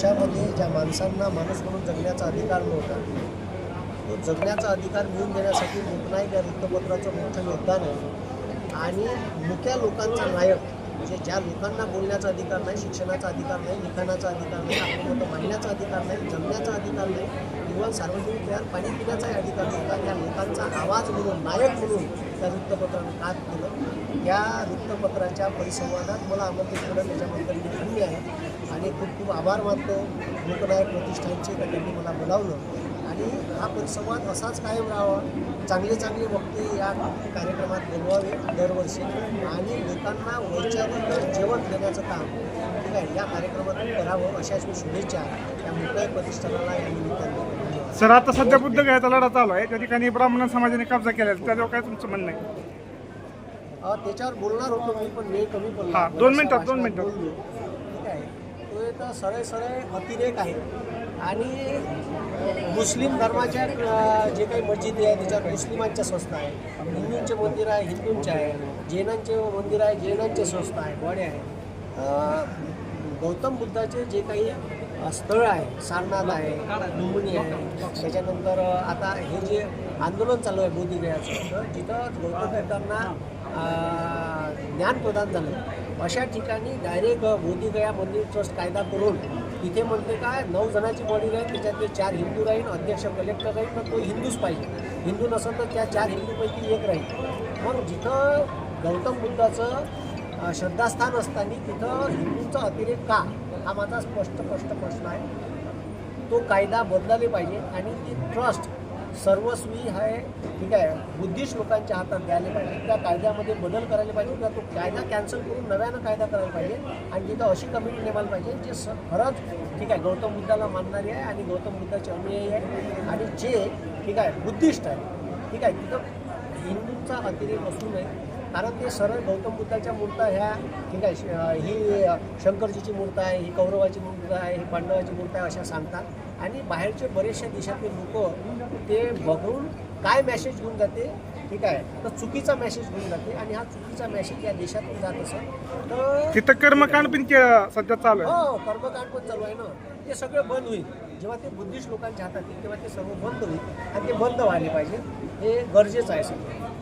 देशामध्ये ज्या माणसांना माणूस म्हणून जगण्याचा अधिकार नव्हता तो जगण्याचा अधिकार मिळवून देण्यासाठी लोकनायक या वृत्तपत्राचं मोठं योगदान आहे. आणि मुख्या लोकांचा नायक म्हणजे ज्या लोकांना बोलण्याचा अधिकार नाही शिक्षणाचा अधिकार नाही लिखाणाचा अधिकार नाही आपलं मतं मांडण्याचा अधिकार नाही जगण्याचा अधिकार नाही किंवा सार्वजनिक वेळात पाणी पिण्याचाही अधिकार नाही. लोकांचा आवाज म्हणून नायक म्हणून त्या वृत्तपत्रानं काम केलं. या वृत्तपत्राच्या परिसंवादात मला आमंत्रित केलं. त्याच्याबद्दल मी धन्य आहे. आणि खूप खूप आभार मानतो. लोकनायक प्रतिष्ठानचे का त्यांनी मला बोलावलं. आणि हा परिसंवाद असाच कायम राहावा. चांगले चांगले वक्ते या कार्यक्रमात बोलवावे दरवर्षी. आणि लोकांना वैचारिक जेवण देण्याचं काम ठीक आहे या कार्यक्रमातून करावं अशाच मी शुभेच्छा या मुक्ताई प्रतिष्ठानाला या निमित्ताने. सर आता सध्या बुद्धगयाचा लढा चालू आहे. त्या ठिकाणी ब्राह्मण समाजाने कब्जा केला त्याच्यावर काय तुमचं म्हणणं आहे? अ, त्याच्यावर बोलणार होतो मी पण वेळ कमी पडला. हा, दोन मिनिटात, दोन मिनिटात. बोललो. ठीक आहे. तो एक सरळ सरळ अतिरेक आहे. आणि मुस्लिम धर्माच्या अ, जे काही मस्जिदी आहे त्याच्यावर मुस्लिमांच्या संस्था आहे हिंदूंचे मंदिर आहे हिंदूंचे आहे. जैनांचे मंदिर आहे जैनांचे संस्था आहे वाडे आहे अ, गौतम बुद्धाचे जे काही स्थळ आहे सारनाथ आहे लुंबिनी आहे. त्याच्यानंतर आता हे जे आंदोलन चालू आहे बोधिगयाचं तर तिथं गौतम बुद्धांना ज्ञान प्रदान झालं. अशा ठिकाणी डायरेक्ट बोधिगया मंदिर ट्रस्ट कायदा करून तिथे म्हणते काय नऊ जणांची बॉडी राहील त्याच्यातले चार हिंदू राहील अध्यक्ष कलेक्टर राहील तर तो हिंदूच पाहिजे. हिंदू नसेल तर त्या चार हिंदूपैकी एक राहील. मग जिथं गौतम बुद्धाचं श्रद्धास्थान असताना तिथं हिंदूंचा अतिरेक का? हा माझा स्पष्ट स्पष्ट प्रश्न आहे. तो कायदा बदलाले पाहिजे आणि ती ट्रस्ट सर्वस्वी आहे ठीक आहे बुद्धिस्ट लोकांच्या हातात द्यायला पाहिजे त्या कायद्यामध्ये बदल करायला पाहिजे किंवा तो कायदा कॅन्सल करून नव्यानं कायदा करायला पाहिजे आणि तिथं अशी कमिटी नेमायला पाहिजे जे स खरंच ठीक आहे गौतम बुद्धाला मानणारी आहे आणि गौतम बुद्धाचे अनुयायी आहे आणि जे ठीक आहे बुद्धिस्ट आहे. ठीक आहे तिथं हिंदूंचा अतिरेक असू नये कारण ते सरळ गौतम बुद्धाच्या मूर्त्या ह्या ठीक आहे ही शंकरजीची मूर्त आहे ही कौरवाची मूर्त आहे ही पांडवाची मूर्त आहे अशा सांगतात. आणि बाहेरचे बरेचशा देशातले लोक ते बघून काय मॅसेज घेऊन जाते ठीक आहे तर चुकीचा मेसेज घेऊन जाते. आणि हा चुकीचा मेसेज या देशातून जात असेल तर तिथं कर्मकांड पण सध्या चालू आहे. हो कर्मकांड पण चालू आहे ना. ते सगळं बंद होईल. जेव्हा ते बुद्धिस्ट लोकांच्या हातात येईल तेव्हा ते सर्व बंद होईल. आणि ते बंद व्हायला पाहिजे. हे गरजेचं आहे सगळं.